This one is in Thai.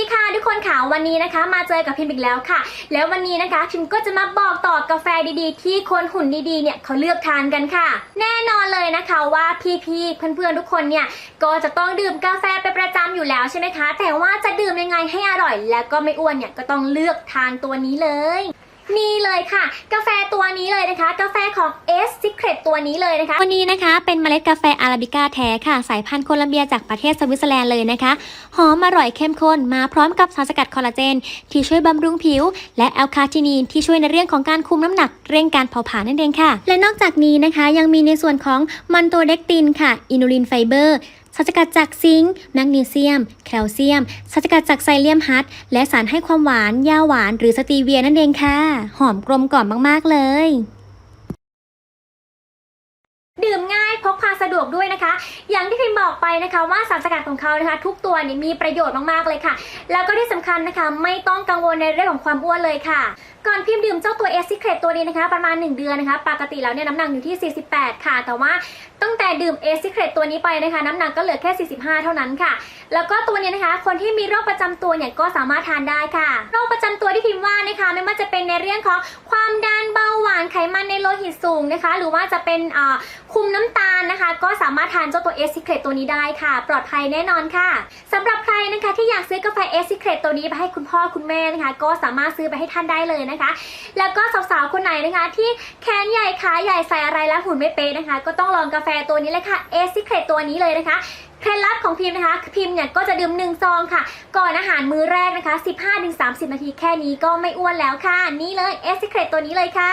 ดีค่ะทุกคนค่ะวันนี้นะคะ มาเจอกับพิมพ์อีกแล้วค่ะ แล้ววันนี้นะคะ พิมก็จะมาบอกต่อกาแฟดีๆ ที่คนหุ่นดีๆเนี่ยเขาเลือกทานกันค่ะ แน่นอนเลยนะคะว่าพี่ๆเพื่อนๆทุกคนเนี่ยก็จะต้องดื่มกาแฟเป็นประจำอยู่แล้วใช่ไหมคะ แต่ว่าจะดื่มยังไงให้อร่อย และก็ไม่อ้วนเนี่ยก็ต้องเลือกทานตัวนี้เลย เลยค่ะ กาแฟตัวนี้เลยนะคะ กาแฟของ S Secret ตัวนี้เลยนะคะวันนี้นะคะ เป็นเมล็ดกาแฟอาราบิก้าแท้ค่ะ สายพันธุ์โคลัมเบียจากประเทศสวิตเซอร์แลนด์เลยนะคะ หอมอร่อยเข้มข้นมาพร้อมกับสารสกัดคอลลาเจน ที่ช่วยบำรุงผิว และแอลคาทินีนที่ช่วยในเรื่องของการคุมน้ำหนัก เร่งการเผาผลาญนั่นเองค่ะ และนอกจากนี้นะคะ ยังมีในส่วนของมันโตเด็กตินค่ะ อินูลินไฟเบอร์ารสกัดจากซิงค์แมกนีเซียม แคลเซียม สารสกัดจากไซเลียมฮัตและสารให้ความหวานยาหวาน หรือสตีเวียนั่นเองค่ะ หอมกลมกล่อมมากๆเลย สะดวกด้วยนะคะ อย่างที่พิมบอกไปนะคะว่าสารสกัดของเขานะคะ ทุกตัวเนี่ยมีประโยชน์มากๆเลยค่ะ แล้วก็ที่สำคัญนะคะ ไม่ต้องกังวลในเรื่องของความอ้วนเลยค่ะ ก่อนพิมพ์ดื่มเจ้าตัวเอสซิเครตัวนี้นะคะ ประมาณ 1 เดือนนะคะ ปกติแล้วเนี่ยน้ำหนักอยู่ที่ 48 ค่ะ แต่ว่าตั้งแต่ดื่มเอสซิเครทตัวนี้ไปนะคะ น้ำหนักก็เหลือแค่ 45 เท่านั้นค่ะ แล้วก็ตัวนี้นะคะ คนที่มีโรคประจำตัวเนี่ยก็สามารถทานได้ค่ะ โรคประจำตัวที่พิมพ์ว่านะคะ ไม่ว่าจะเป็นในเรื่องของความดันเบาหวานไขมันในโลหิตสูงนะคะ หรือว่าจะเป็นคุมน้ำตาลนะคะ ก็สามารถทานเจ้าตัว S Secret ตัวนี้ได้ค่ะ ปลอดภัยแน่นอนค่ะสำหรับใครนะคะที่อยากซื้อกาแฟ S Secret ตัวนี้ไปให้คุณพ่อคุณแม่นะคะ ก็สามารถซื้อไปให้ท่านได้เลยนะคะ แล้วก็สาวๆคนไหนนะคะ ที่แขนใหญ่ขาใหญ่ใส่อะไรแล้วหุ่นไม่เป๊ะนะคะ ก็ต้องลองกาแฟตัวนี้เลยค่ะ S Secret ตัวนี้เลยนะคะ เคล็ดลับของพิมพ์นะคะพิมพ์เนี่ยก็จะดื่ม1ซองค่ะ ก่อนอาหารมื้อแรกนะคะ 15-30 นาทีแค่นี้ก็ไม่อ้วนแล้วค่ะ นี่เลย S Secret ตัวนี้เลยค่ะ